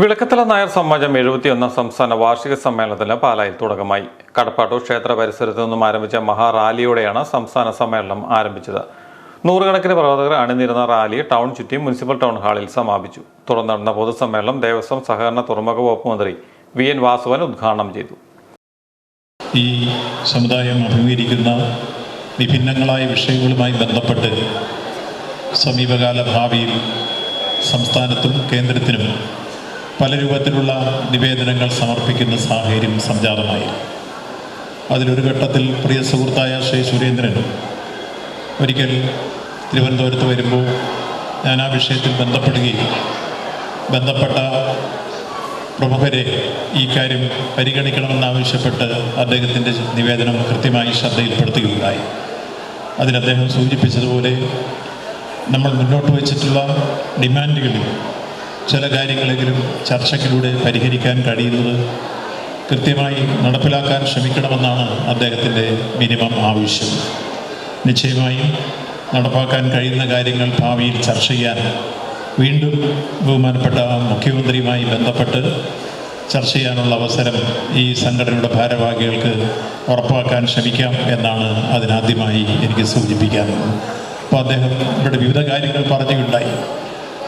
വിളക്കത്തല നായർ സമാജം എഴുപത്തിയൊന്നാം സംസ്ഥാന വാർഷിക സമ്മേളനത്തിന് പാലായിൽ തുടക്കമായി. കടപ്പാട്ടൂർ ക്ഷേത്ര പരിസരത്തു നിന്നും ആരംഭിച്ച മഹാറാലിയോടെയാണ് സംസ്ഥാന സമ്മേളനം ആരംഭിച്ചത്. നൂറുകണക്കിന് പ്രവർത്തകർ അണിനിരുന്ന റാലി ടൗൺ ചുറ്റി മുനിസിപ്പൽ ടൗൺ ഹാളിൽ സമാപിച്ചു. തുടർന്ന് നടന്ന പൊതുസമ്മേളനം ദേവസ്വം സഹകരണ തുറമുഖ വകുപ്പ് മന്ത്രി വി. എൻ. വാസുവൻ ഉദ്ഘാടനം ചെയ്തു. ഈ സമുദായം അഭിമുഖീകരിക്കുന്ന വിഭിന്നങ്ങളായ വിഷയങ്ങളുമായി ബന്ധപ്പെട്ട് സമീപകാല ഭാവിയിൽ സംസ്ഥാനത്തും കേന്ദ്രത്തിനും പല രൂപത്തിലുള്ള നിവേദനങ്ങൾ സമർപ്പിക്കുന്ന സാഹചര്യം സംജാതമായി. അതിലൊരു ഘട്ടത്തിൽ പ്രിയ സുഹൃത്തായ ശ്രീ സുരേന്ദ്രൻ ഒരിക്കൽ തിരുവനന്തപുരത്ത് വരുമ്പോൾ ഞാൻ ആ വിഷയത്തിൽ ബന്ധപ്പെടുകയും ബന്ധപ്പെട്ട പ്രമുഖരെ ഈ കാര്യം പരിഗണിക്കണമെന്നാവശ്യപ്പെട്ട് അദ്ദേഹത്തിന്റെ നിവേദനം കൃത്യമായി ശ്രദ്ധയിൽപ്പെടുത്തുകയുണ്ടായി. അതിൽ അദ്ദേഹം സൂചിപ്പിച്ചതുപോലെ നമ്മൾ മുന്നോട്ട് വച്ചിട്ടുള്ള ഡിമാൻഡുകളിൽ ചില കാര്യങ്ങളെങ്കിലും ചർച്ചയ്ക്കിലൂടെ പരിഹരിക്കാൻ കഴിയുന്നത് കൃത്യമായി നടപ്പിലാക്കാൻ ശ്രമിക്കണമെന്നാണ് അദ്ദേഹത്തിന്റെ മിനിമം ആവശ്യം. നിശ്ചയമായും നടപ്പാക്കാൻ കഴിയുന്ന കാര്യങ്ങൾ ഭാവിയിൽ ചർച്ച ചെയ്യാൻ വീണ്ടും ബഹുമാനപ്പെട്ട മുഖ്യമന്ത്രിയുമായി ബന്ധപ്പെട്ട് ചർച്ച ചെയ്യാനുള്ള അവസരം ഈ സംഘടനയുടെ ഭാരവാഹികൾക്ക് ഉറപ്പാക്കാൻ ശ്രമിക്കാം എന്നാണ് അതിനാദ്യമായി എനിക്ക് സൂചിപ്പിക്കാനുള്ളത്. അപ്പോൾ അദ്ദേഹം ഇവിടെ വിവിധ കാര്യങ്ങൾ പറഞ്ഞുണ്ടായി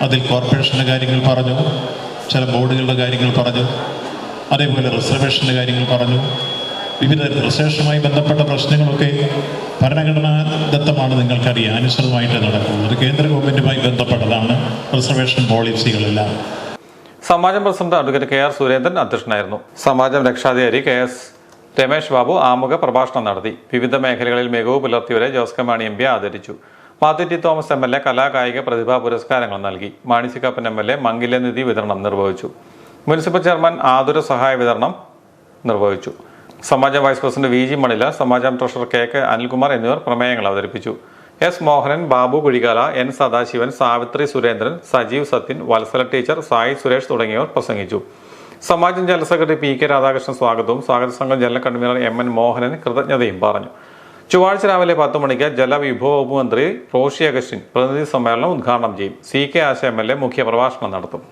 അതിൽ കോർപ്പറേഷന്റെ കാര്യങ്ങൾ പറഞ്ഞു ചില ബോർഡുകളുടെ കാര്യങ്ങൾ പറഞ്ഞു അതേപോലെ റിസർവേഷന്റെ കാര്യങ്ങൾ പറഞ്ഞു. വിവിധ റിസർവേഷനുമായി ബന്ധപ്പെട്ട പ്രശ്നങ്ങളൊക്കെ ഭരണഘടനാ ദത്തമാണ് നിങ്ങൾക്കറിയാം. അനുസൃതമായിട്ട് നടക്കുന്നത് കേന്ദ്ര ഗവൺമെന്റുമായി ബന്ധപ്പെട്ടതാണ് റിസർവേഷൻ പോളിസികളെല്ലാം. സമാജം president advocate K R Surendran അധ്യക്ഷനായിരുന്നു. സമാജം രക്ഷാധികാരി കെ എസ് രമേശ് ബാബു ആമുഖ പ്രഭാഷണം നടത്തി. വിവിധ മേഖലകളിൽ മികവ് പുലർത്തിയവരെ ജോസ് കമാണി മാണി എം പി ആദരിച്ചു. Mathew Thomas M L A കലാകായിക പ്രതിഭാ പുരസ്കാരങ്ങൾ നൽകി. Mani Kappan M L A മംഗല്യ നിധി വിതരണം നിർവഹിച്ചു. മുനിസിപ്പൽ ചെയർമാൻ ആതുര സഹായ വിതരണം നിർവഹിച്ചു. സമാജം vice president V G Manila സമാജം ട്രഷറർ കെ കെ അനിൽകുമാർ എന്നിവർ പ്രമേയങ്ങൾ അവതരിപ്പിച്ചു. S Mohanan Babu Kuzhikala N Sadasivan Savithri Surendran Sajeev Sathyan Vatsala teacher Sai Suresh തുടങ്ങിയവർ പ്രസംഗിച്ചു. സമാജം general secretary P K Radhakrishnan സ്വാഗതവും സ്വാഗത സംഘം general convener M N Mohanan കൃതജ്ഞതയും പറഞ്ഞു. ചൊവ്വാഴ്ച രാവിലെ പത്ത് മണിക്ക് ജലവിഭവ വകുപ്പ് മന്ത്രി റോഷി അഗസ്റ്റിൻ പ്രതിനിധി സമ്മേളനം ഉദ്ഘാടനം ചെയ്യും. C K Asha M L A മുഖ്യപ്രഭാഷണം നടത്തും.